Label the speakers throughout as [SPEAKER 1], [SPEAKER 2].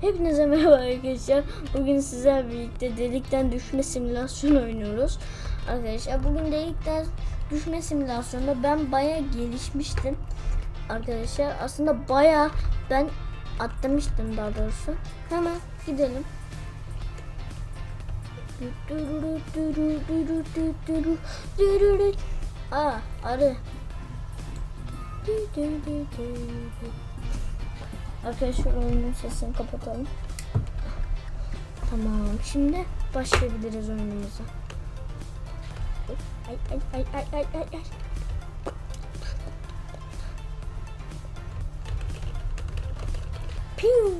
[SPEAKER 1] Hepinize merhaba arkadaşlar. Bugün sizlerle birlikte delikten düşme simülasyonu oynuyoruz. Arkadaşlar bugün delikten düşme simülasyonunda ben baya gelişmiştim. Arkadaşlar aslında baya ben atlamıştım daha doğrusu. Hemen gidelim. Aa arı. Arkadaşlar oyunun sesini kapatalım. Tamam. Şimdi başlayabiliriz oyunumuza. Ay ay ay ay ay ay ay. Piu.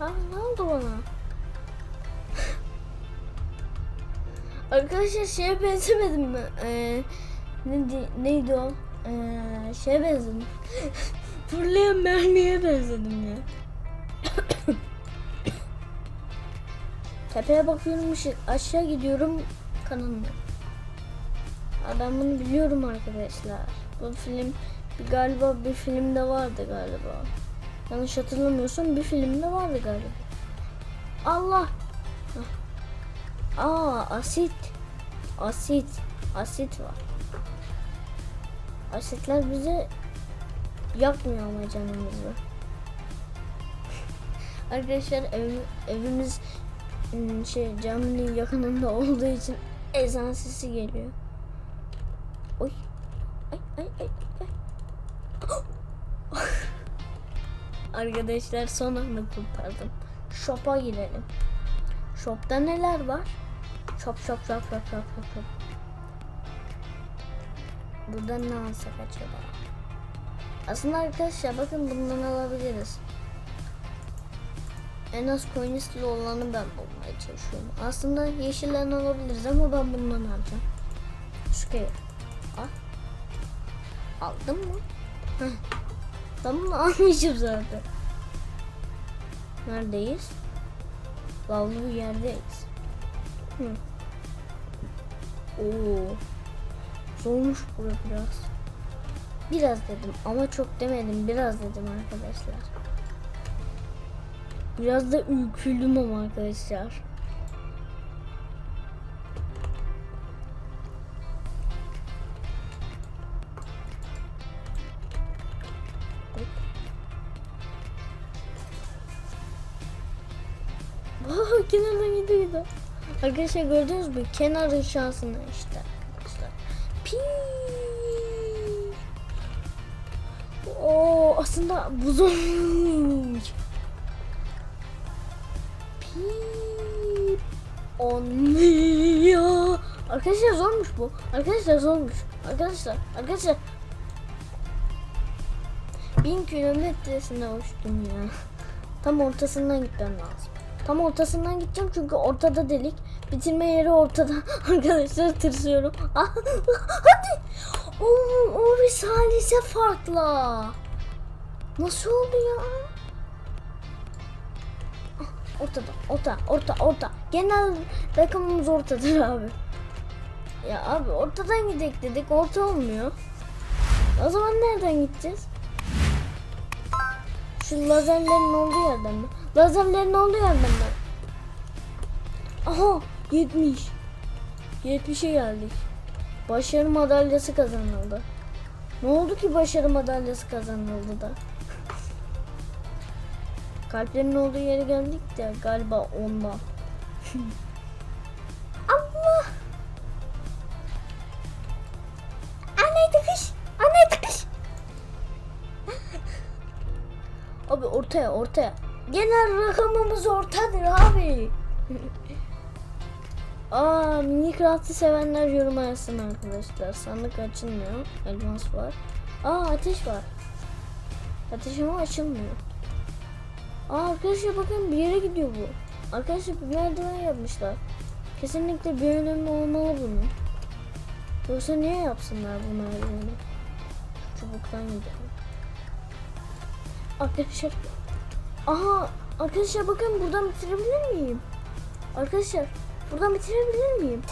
[SPEAKER 1] Aa, ne oldu bana? Arkadaşlar şeye benzemedim mi? Ee, ne, di- neydi o? Ee, şeye benzedim. Fırlayan mermiye benzedim ya. Tepeye bakıyorum. Aşağı gidiyorum kanalına. Aa, Ben bunu biliyorum arkadaşlar. Bu film bir galiba bir filmde vardı galiba. Yanlış hatırlamıyorsam bir filmde vardı galiba. Allah. Aa asit. Asit. Asit var. Asitler bize yakmıyor ama canımızı. Arkadaşlar ev, evimiz ım, şey caminin yakınında olduğu için ezan sesi geliyor. Oy. Ay ay ay ay. Arkadaşlar son anda kurtardım. Shop'a girelim. Shop'ta neler var? Shop shop shop shop shop shop shop. Burada ne alsak acaba? Aslında arkadaşlar bakın bundan alabiliriz. En az coinistli olanı ben bulmaya çalışıyorum. Aslında yeşilden alabiliriz ama ben bundan alacağım. Şu kere. Al. Aldın mı? Heh. Tamam almışım zaten. Neredeyiz? Lavlı bir yerdeyiz. Hı. Oo. Zormuş bura biraz. Biraz dedim ama çok demedim. Biraz dedim arkadaşlar. Biraz da ürküldüm ama arkadaşlar. Kenardan gidiyordu. Arkadaşlar gördünüz mü? Kenarın şansını işte. Arkadaşlar. Oo aslında buz olmuş. Pip. Onluyor. Arkadaşlar zormuş bu. Arkadaşlar zormuş. Arkadaşlar. Arkadaşlar. Bin kilometresine uçtum ya. Tam ortasından gitmem lazım. Tam ortasından gideceğim çünkü ortada delik. Bitirme yeri ortada. Arkadaşlar tırsıyorum. Ah, Hadi. O, o bir salise farklı. Nasıl oldu ya? Ah, Ortada, orta, orta, orta. Genel rakamımız ortadır abi. Ya abi ortadan gidek dedik, orta olmuyor. O zaman nereden gideceğiz? Şu lazerlerin olduğu yerden mi? Lazerlerin olduğu yerden mi? Aha 70. 70'e geldik. Başarı madalyası kazanıldı. Ne oldu ki başarı madalyası kazanıldı da? Kalplerin olduğu yere geldik de galiba ondan. Allah! Anne tıkış! Anne tıkış! Abi ortaya ortaya. Genel rakamımız ortadır abi. Aa Minecraft'ı sevenler yorum yazsın arkadaşlar. Sandık açılmıyor. Elmas var. Aa ateş var. Ateş açılmıyor. Aa arkadaşlar bakın bir yere gidiyor bu. Arkadaşlar bir merdiven yapmışlar. Kesinlikle bir önemi olmalı bunun. Yoksa niye yapsınlar bu merdiveni? Çubuktan gidelim. Arkadaşlar. Aha arkadaşlar bakın buradan bitirebilir miyim? Arkadaşlar buradan bitirebilir miyim?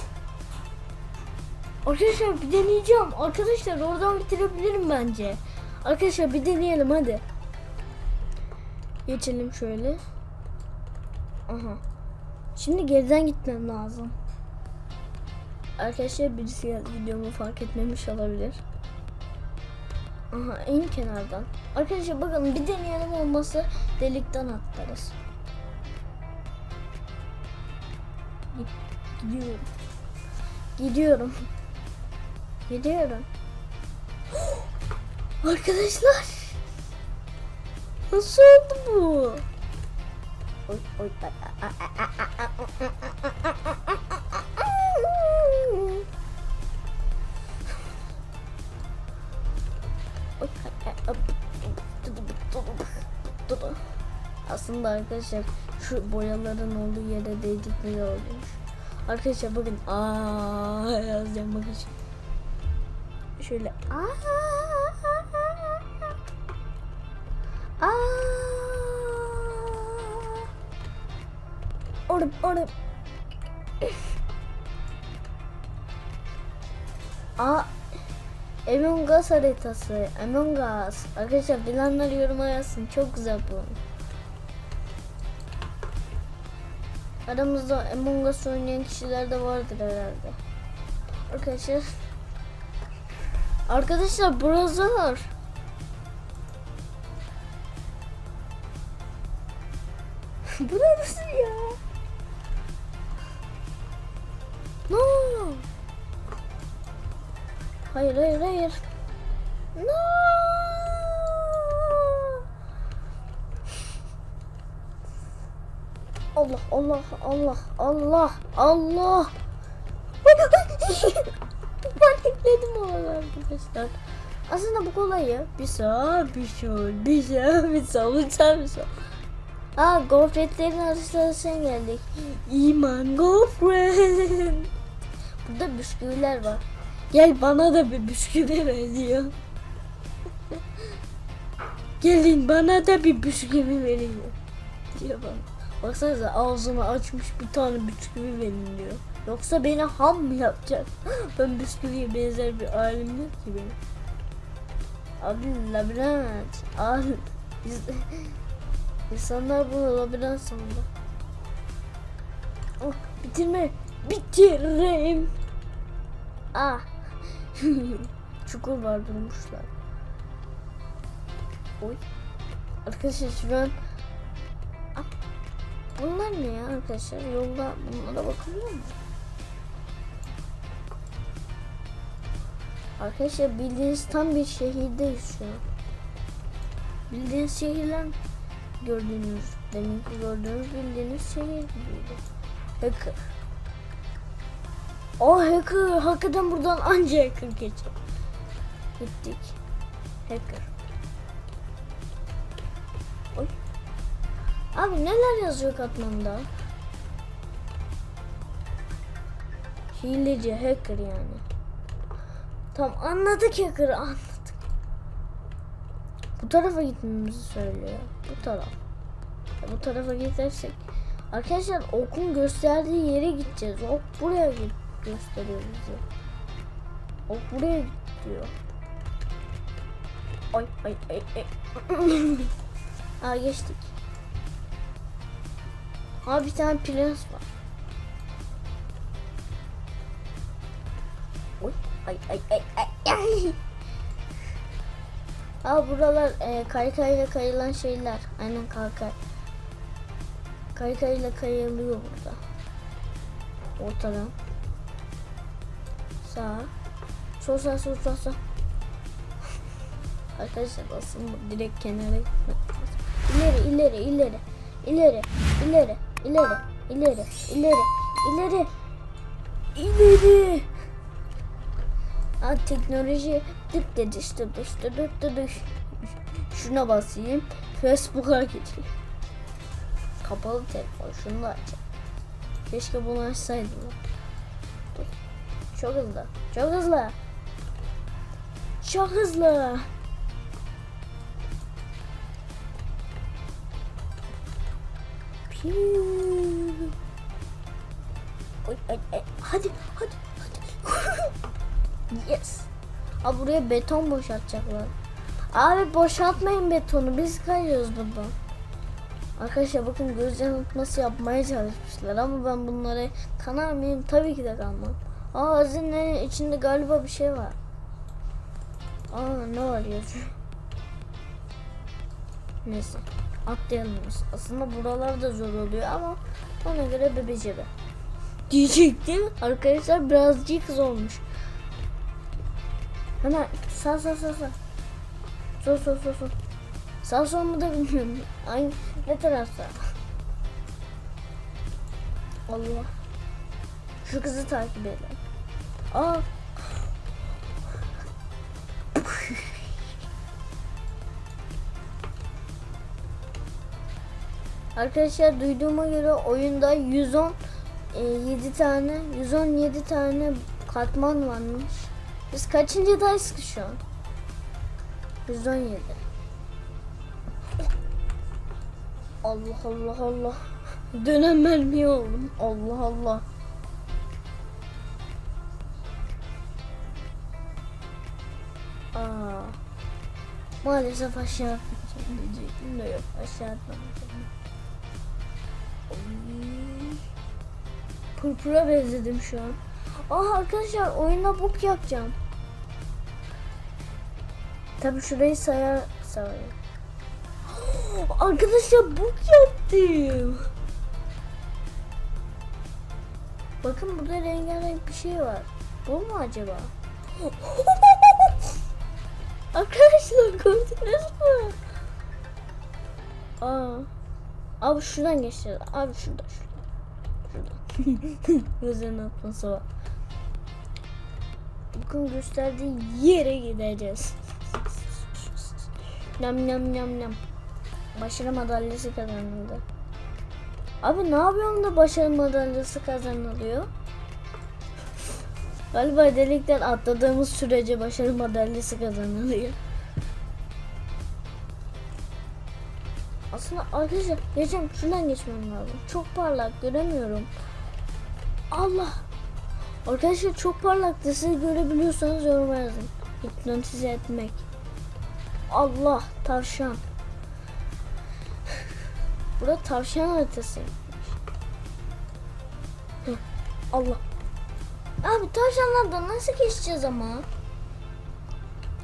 [SPEAKER 1] Arkadaşlar bir deneyeceğim. Arkadaşlar oradan bitirebilirim bence. Arkadaşlar bir deneyelim hadi. Geçelim şöyle. Aha. Şimdi geriden gitmem lazım. Arkadaşlar birisi videomu fark etmemiş olabilir. Aha en kenardan. Arkadaşlar bakın bir deneyelim olması delikten atlarız. Gidiyorum. Gidiyorum. Gidiyorum. Arkadaşlar. Nasıl oldu bu? Oy, oy, Aslında arkadaşlar şu boyaların olduğu yere değdik ne olmuş. Arkadaşlar bakın aa yazacağım bakın. Şöyle aa aa Orada orada Aa Among Us haritası. Among Us. Arkadaşlar bilenler yoruma yazsın. Çok güzel bu. Aramızda Among Us oynayan kişiler de vardır herhalde. Arkadaşlar. Arkadaşlar burası zor. burası ya. No. Hayır hayır hayır. No. Allah Allah Allah Allah Allah. Panikledim oğlum arkadaşlar. Aslında bu kolay ya. Bir sağ bir sol bir sağ bir sol bir sağ bir sol. Aa gofretlerin arasına geldik. İman gofret. Burada bisküviler var. Gel bana da bir bisküvi ver diyor. Gelin bana da bir bisküvi verin diyor bana. Baksanıza ağzını açmış bir tane bisküvi verin diyor. Yoksa beni ham mı yapacak? Ben bisküviye benzer bir halim yok ki benim. Abi labirent. Abi biz- insanlar bunu labirent sandı. Oh, bitirme. Bitireyim. Ah. Çukur var durmuşlar. Oy. Arkadaşlar şu an Bunlar ne ya arkadaşlar? Yolda bunlara bakılıyor mu? Arkadaşlar bildiğiniz tam bir şehirdeyiz şu an. Bildiğiniz şehirler gördüğünüz, deminki gördüğünüz bildiğiniz şehir gibiydi. Hacker. O hacker, hakikaten buradan anca hacker geçer. Gittik. Hacker. Abi neler yazıyor katmanda? Hileci, hacker yani. Tam anladık hacker'ı anladık. Bu tarafa gitmemizi söylüyor. Bu taraf. Bu tarafa gidersek. Arkadaşlar okun gösterdiği yere gideceğiz. Ok buraya gösteriyor bizi. Ok buraya git diyor. Ay ay ay ay. Aa geçtik. Aa bir tane prens var. Oy ay ay ay ay ay. Aa buralar e, kaykayla kayılan şeyler. Aynen kaykay. Kaykayla kayılıyor burada. Ortadan. Sağ. Sol sağ sol sağ sağ. Arkadaşlar aslında direkt kenara gitmek lazım. İleri ileri ileri. İleri ileri ileri ileri ileri ileri ileri. Aa, teknoloji dık dedi işte işte dık dık. Şuna basayım. Facebook'a geçeyim. Kapalı telefon. Şunu da açayım. Keşke bunu açsaydım. Çok hızlı. Çok hızlı. Çok hızlı. Hadi, hadi, hadi. yes. Abi buraya beton boşaltacaklar. Abi boşaltmayın betonu. Biz kayıyoruz buradan. Arkadaşlar bakın göz yanıltması yapmaya çalışmışlar ama ben bunlara kanar mıyım? Tabii ki de kalmam. Aa hazinenin içinde galiba bir şey var. Aa ne var yazıyor. Neyse atlayalım biz. Aslında buralar da zor oluyor ama ona göre bebecebe. Diyecektim. Arkadaşlar birazcık zormuş. Hemen sağ sağ sağ sağ. Sol sol sol sol. Sağ sol mu da bilmiyorum. Ay ne tarafta? Allah. Şu kızı takip edelim. Aa. Arkadaşlar duyduğuma göre oyunda 110 e, 7 tane 117 tane katman varmış. Biz kaçıncıdayız ki şu an? 117. Allah Allah Allah. Dönem mermi oldum. Allah Allah. Aa. Maalesef aşağı atmayacağım diyecektim de yok aşağı atmayacağım. Pırpıra benzedim şu an. Aa arkadaşlar oyunda bok yapacağım. Tabi şurayı sayar sayar. Arkadaşlar bok yaptım. Bakın burada rengarenk bir şey var. Bu mu acaba? Arkadaşlar gördünüz mü? Aa. Abi şuradan geçeceğiz. Abi şurada şurada. Gözlerin atması var. Bakın gösterdiği yere gideceğiz. Nam nam nam nam. Başarı madalyası kazanıldı. Abi ne yapıyorsun da başarı madalyası kazanılıyor? Galiba delikten atladığımız sürece başarı madalyası kazanılıyor. Aslında arkadaşlar geçeceğim şuradan geçmem lazım. Çok parlak göremiyorum. Allah. Arkadaşlar çok parlaktı. Siz görebiliyorsanız yorum yazın. Hipnotize etmek. Allah tavşan. Burada tavşan haritası. Allah. Abi tavşanlardan nasıl geçeceğiz ama?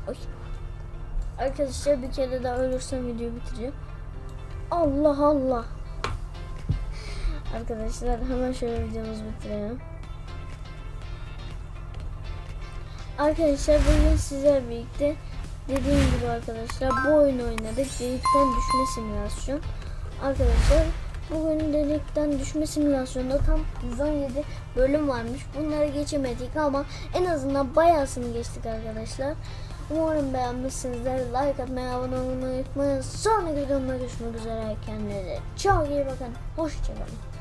[SPEAKER 1] Oy. Arkadaşlar bir kere daha ölürsem videoyu bitireceğim. Allah Allah. Arkadaşlar hemen şöyle videomuzu bitirelim. Arkadaşlar bugün sizler birlikte dediğim gibi arkadaşlar bu oyunu oynadık. Delikten düşme simülasyon. Arkadaşlar bugün delikten düşme simülasyonunda tam 117 bölüm varmış. Bunları geçemedik ama en azından bayağısını geçtik arkadaşlar. Umarım beğenmişsinizdir. Like atmayı, abone olmayı unutmayın. Sonraki videomda görüşmek üzere. Kendinize çok iyi bakın. Hoşçakalın.